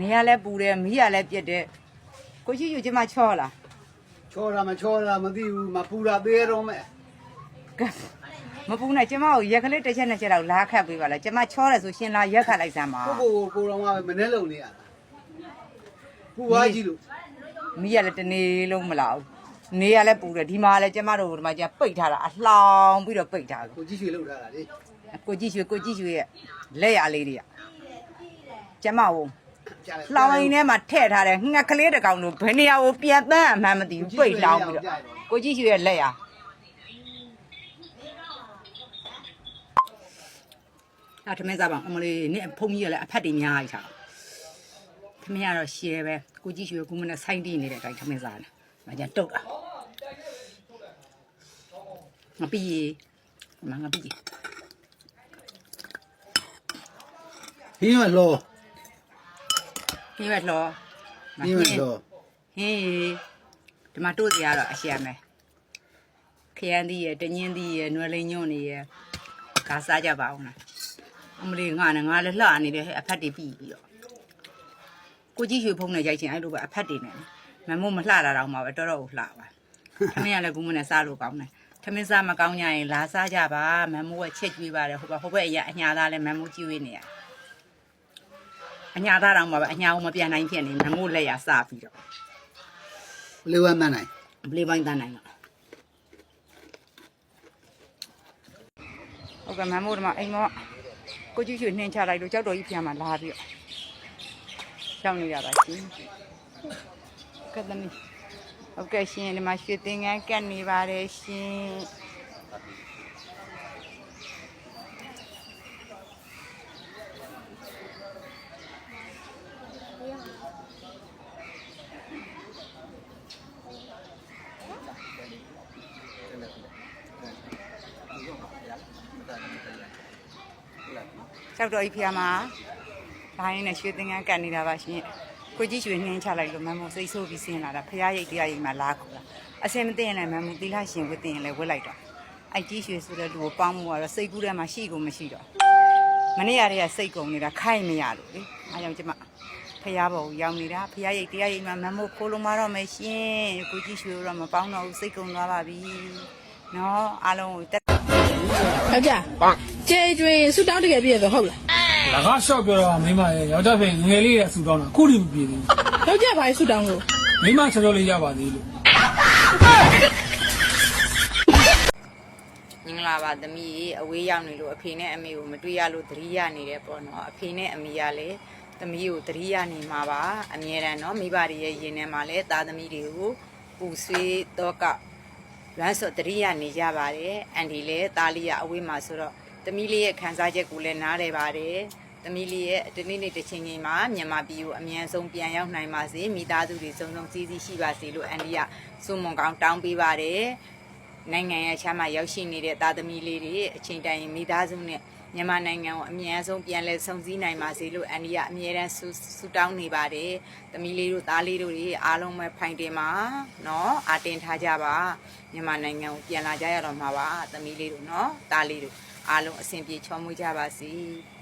နေရလဲပူတယ်မီးရလဲပြက်တယ်ကိုကြီးယူကျမချောလားချောတာမချောတာမသိဘူးမပူတာသေးတော့မဲ့ကဲမပူနဲ့ကျမကိုရက်ကလေးတစ်ချက်နှစ်ချက်တော့လာခတ်ပေးပါလားကျမချောတယ်ဆိုရှင်လာရက်ခတ်လိုက်စမ်းပါကိုကိုကိုကိုတော်ကမနဲ့လုံနေရတာပူသွားကြည့်လို့မီးရလဲတနေ့လုံးမလာဘူးနေရလဲပူတယ်ဒီမှာလဲကျမတို့ဒီမှာကျပိတ်ထားတာအလှောင်ပြီးတော့ပိတ်ထားတယ်ကိုကြည့်ရွှေလောက်ထားတာလေကိုကြီးရွှေကိုကြီးရွှေရဲ့လက်ရလေးတွေကကျမကိုကြား လိုက်လှောင်အိမ်ထဲမှာထည့်ထားတယ်ငှက်ကလေးတစ်ကောင်လို့ဘယ်နေရာကိုပြန်တန်းအမှန်းမသိဘူးပိတ်လောင်းပြီးတော့ကိုကြီးရွှေရဲ့လက်ရအထမင်းစားပါအမလေးနင့်ဖုန်းကြီးကလည်းအဖက်တွေများကြီးထားထမင်းကတော့ရှယ်ပဲကိုကြီးရွှေကမနဲ့ဆိုင်းတီးနေတဲ့အတိုင်းထမင်းစားတယ်မကြတုတ်တာငါပြီးမငါပြီးဟင်းမလော ဟင်းပဲလှောဟင်းမလောဟင်းဒီမှာတို့စရာတော့အရှက်မယ်ခရမ်းသီးရယ်တညင်းသီးရယ်နွယ်လိန်ညွန့်နေရယ်ဂါစားကြပါအောင်လားအမလေးငါနဲ့ငါလည်းလှနေတယ်ဟဲ့အဖက်တွေပြီးပြီးတော့ကိုကြီးရွှေဖုံးနဲ့ရိုက်ချင်အဲ့လိုပဲအဖက်တွေနဲ့မမို့မလှတာတော့မှပဲတော်တော်ကိုလှပါထမင်းကလည်းကုမနဲ့စားလို့ကောင်းတယ်ထမင်းစားမကောင်းကြရင်လာစားကြပါမမိုးကချက်ကျွေးပါတယ်ဟိုဘဟိုဘက်အရာအညာသားလည်းမမိုးကျွေးနေရ အညာသားတော့မှပဲအညာအောင်မပြန်နိုင်ဖြစ်နေမမိုးလက်ရစပြီးတော့လေးဝမ်းမနိုင်ဘလေးပိုင်းတန်းနိုင်တော့ဟုတ်ကဲ့မမိုးဒီမှာအိမ်မောကိုကြီးရွှေနှင်းချလိုက်လို့ကြောက်တော်ကြီးပြန်มาလာပြီးတော့ရောက်နေရတာရှင်ကဲသမီးဟုတ်ကဲ့ရှင်ဒီမှာရွှေသင်္ကန်းကတ်နေပါတယ်ရှင် ကြောက်တော်ကြီးပြန်มาဘိုင်းနဲ့ရွှေသင်္ကန်းကတ်နေတာပါရှင်ကိုကြီးရွှေနှင်းချလိုက်လို့မမိုးစိတ်ဆိုးပြီးဆင်းလာတာဖရားရိတ်တရားရိတ်မှာလာခေါ်တာအစင်မသိရင်လည်းမမိုးသီလရှင်ဝတ်တင်ရင်လည်းဝတ်လိုက်တော့အိုက်ကြီးရွှေဆိုတဲ့လူကိုပေါင်းမှုကတော့စိတ်ကူးထဲမှာရှိကုန်မရှိတော့မနေ့ရတဲ့ကစိတ်ကုန်နေတာခိုက်မရလို့လေအားကြောင့်ကျမဖះဘောကိုရောက်နေတာဖះရိတ်တရားရိတ်မှာမမို့ခိုးလုံးမတော့မယ်ရှင်ကိုကြီးရွှေတော့မပေါင်းတော့ဘူးစိတ်ကုန်သွားပါပြီနော်အားလုံးကို တက်ယောက်ျားကျဲကျွင်းဆူတောင်းတကယ်ပြည့်ဆိုဟုတ်လား။ငါကရှော့ပြောတော့မိမရဲ့ယောက်ျားဖိငငယ်လေးရဲ့ဆူတောင်းတာအခုထိမပြေသေးဘူးယောက်ျားဘာဆူတောင်းလို့။မိမချောချောလေးရပါသေးလို့မင်္ဂလာပါသမီးရေအဝေးရောက်နေလို့အဖေနဲ့အမေကိုမတွေ့ရလို့သတိရနေတယ်ပေါ့နော်အဖေနဲ့အမေကလည်းသမီးကိုသတိရနေမှာပါအမြဲတမ်းနော်မိဘတွေရဲ့ရင်ထဲမှာလည်းသားသမီးတွေကိုပူဆွေးတော့က လွမ်းစော့တရိယာနေကြပါတယ်အန်ဒီလည်းသားလေးရအဝေးမှာဆိုတော့သမီးလေးရဲ့ခံစားချက်ကိုလည်းနားတယ်ပါတယ်သမီးလေးရဲ့ဒီနေ့နေ့တစ်ချိန်ချိန်မှာမြန်မာပြည်ကိုအမြန်ဆုံးပြန်ရောက်နိုင်ပါစေမိသားစုတွေစုံစုံစည်းစည်းရှိပါစေလို့အန်ဒီကစုမွန်ကောင်းတောင်းပေးပါတယ် နိုင်ငံရဲ့ချမ်းသာရောက်ရှိနေတဲ့သားသမီးလေးတွေအချိန်တိုင်းမိသားစုနဲ့မြန်မာနိုင်ငံကိုအမြန်ဆုံးပြန်လဲဆုံစည်းနိုင်ပါစေလို့အန်ဒီကအမြဲတမ်းဆုဆုတောင်းနေပါတယ်။သမီးလေးတို့သားလေးတို့တွေအားလုံးပဲဖိုင်တင်ပါနော်အာတင်ထားကြပါမြန်မာနိုင်ငံကိုပြန်လာကြရတော့မှာပါသမီးလေးတို့နော်သားလေးတို့အားလုံးအဆင်ပြေချောမွေ့ကြပါစေ။